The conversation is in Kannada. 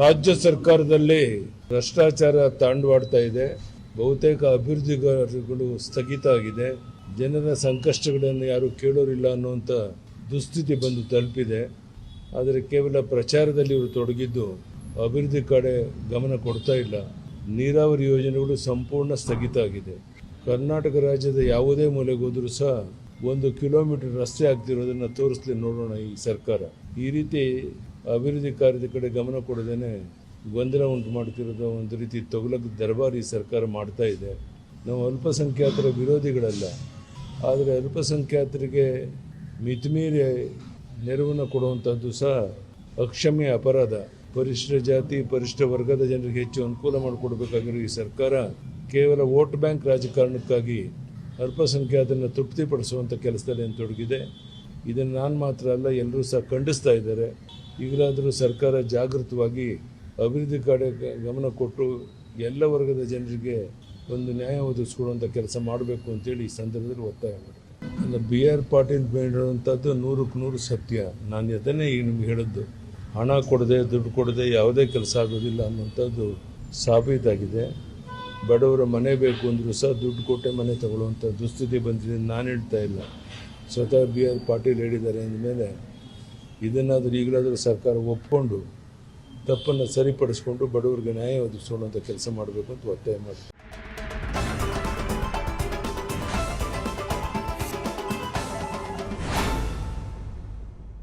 ರಾಜ್ಯ ಸರ್ಕಾರದಲ್ಲಿ ಭ್ರಷ್ಟಾಚಾರ ತಾಂಡವಾಡ್ತಾ ಇದೆ. ಬಹುತೇಕ ಅಭಿವೃದ್ಧಿ ಕಾರ್ಯಗಳು ಸ್ಥಗಿತ ಆಗಿದೆ. ಜನರ ಸಂಕಷ್ಟಗಳನ್ನು ಯಾರು ಕೇಳೋರಿಲ್ಲ ಅನ್ನುವಂಥ ದುಸ್ಥಿತಿ ಬಂದು ತಲುಪಿದೆ. ಆದರೆ ಕೇವಲ ಪ್ರಚಾರದಲ್ಲಿ ಇವರು ತೊಡಗಿದ್ದು ಅಭಿವೃದ್ಧಿ ಕಡೆ ಗಮನ ಕೊಡ್ತಾ ಇಲ್ಲ. ನೀರಾವರಿ ಯೋಜನೆಗಳು ಸಂಪೂರ್ಣ ಸ್ಥಗಿತ ಆಗಿದೆ. ಕರ್ನಾಟಕ ರಾಜ್ಯದ ಯಾವುದೇ ಮೂಲೆಗೋದ್ರೂ ಸಹ ಒಂದು ಕಿಲೋಮೀಟರ್ ರಸ್ತೆ ಆಗ್ತಿರೋದನ್ನು ತೋರಿಸ್ಲಿ ನೋಡೋಣ ಈ ಸರ್ಕಾರ. ಈ ರೀತಿ ಅಭಿವೃದ್ಧಿ ಕಾರ್ಯದ ಕಡೆ ಗಮನ ಕೊಡದೇನೆ ಗೊಂದಲ ಉಂಟು ಮಾಡ್ತಿರೋದು ಒಂದು ರೀತಿ ತೊಗಲಕ್ ದರ್ಬಾರಿ ಸರ್ಕಾರ ಮಾಡ್ತಾ ಇದೆ. ನಾವು ಅಲ್ಪಸಂಖ್ಯಾತರ ವಿರೋಧಿಗಳಲ್ಲ. ಆದರೆ ಅಲ್ಪಸಂಖ್ಯಾತರಿಗೆ ಮಿತಿಮೀರಿ ನೆರವನ್ನು ಕೊಡುವಂಥದ್ದು ಸಹ ಅಕ್ಷಮ್ಯ ಅಪರಾಧ. ಪರಿಶಿಷ್ಟ ಜಾತಿ ಪರಿಶಿಷ್ಟ ವರ್ಗದ ಜನರಿಗೆ ಹೆಚ್ಚು ಅನುಕೂಲ ಮಾಡಿಕೊಡ್ಬೇಕಾಗಿರೋ ಈ ಸರ್ಕಾರ ಕೇವಲ ವೋಟ್ ಬ್ಯಾಂಕ್ ರಾಜಕಾರಣಕ್ಕಾಗಿ ಅಲ್ಪಸಂಖ್ಯಾತರನ್ನು ತೃಪ್ತಿಪಡಿಸುವಂಥ ಕೆಲಸದಲ್ಲಿ ತೊಡಗಿದೆ. ಇದನ್ನು ನಾನು ಮಾತ್ರ ಅಲ್ಲ ಎಲ್ಲರೂ ಸಹ ಖಂಡಿಸ್ತಾ ಇದ್ದಾರೆ. ಈಗಲಾದರೂ ಸರ್ಕಾರ ಜಾಗೃತವಾಗಿ ಅಭಿವೃದ್ಧಿ ಕಡೆ ಗಮನ ಕೊಟ್ಟು ಎಲ್ಲ ವರ್ಗದ ಜನರಿಗೆ ಒಂದು ನ್ಯಾಯ ಒದಗಿಸ್ಕೊಡುವಂಥ ಕೆಲಸ ಮಾಡಬೇಕು ಅಂತೇಳಿ ಈ ಸಂದರ್ಭದಲ್ಲಿ ಒತ್ತಾಯ ಅಲ್ಲ ಬಿ ಆರ್ ಪಾಟೀಲ್ ಹೇಳುವಂಥದ್ದು ನೂರಕ್ಕೆ ನೂರು ಸತ್ಯ. ನಾನು ಅದನ್ನೇ ಈಗ ನಿಮ್ಗೆ ಹೇಳಿದ್ದು. ಹಣ ಕೊಡದೆ, ದುಡ್ಡು ಕೊಡದೆ ಯಾವುದೇ ಕೆಲಸ ಆಗೋದಿಲ್ಲ ಅನ್ನುವಂಥದ್ದು ಸಾಬೀತಾಗಿದೆ. ಬಡವರ ಮನೆ ಬೇಕು ಅಂದರೂ ಸಹ ದುಡ್ಡು ಕೊಟ್ಟೆ ಮನೆ ತಗೊಳ್ಳುವಂಥ ದುಸ್ಥಿತಿ ಬಂದಿದೆ ನಾನು ಹೇಳ್ತಾ ಇಲ್ಲ. ಸ್ವತಃ ಬಿ ಆರ್ ಪಾಟೀಲ್ ಹೇಳಿದ್ದಾರೆ ಅಂದಮೇಲೆ ಇದನ್ನಾದರೂ ಈಗಲಾದರೂ ಸರ್ಕಾರ ಒಪ್ಪಿಕೊಂಡು ತಪ್ಪನ್ನು ಸರಿಪಡಿಸ್ಕೊಂಡು ಬಡವರಿಗೆ ನ್ಯಾಯ ಒದಗಿಸೋಣಂಥ ಕೆಲಸ ಮಾಡಬೇಕು ಅಂತ ಒತ್ತಾಯ ಮಾಡ್ತೀನಿ.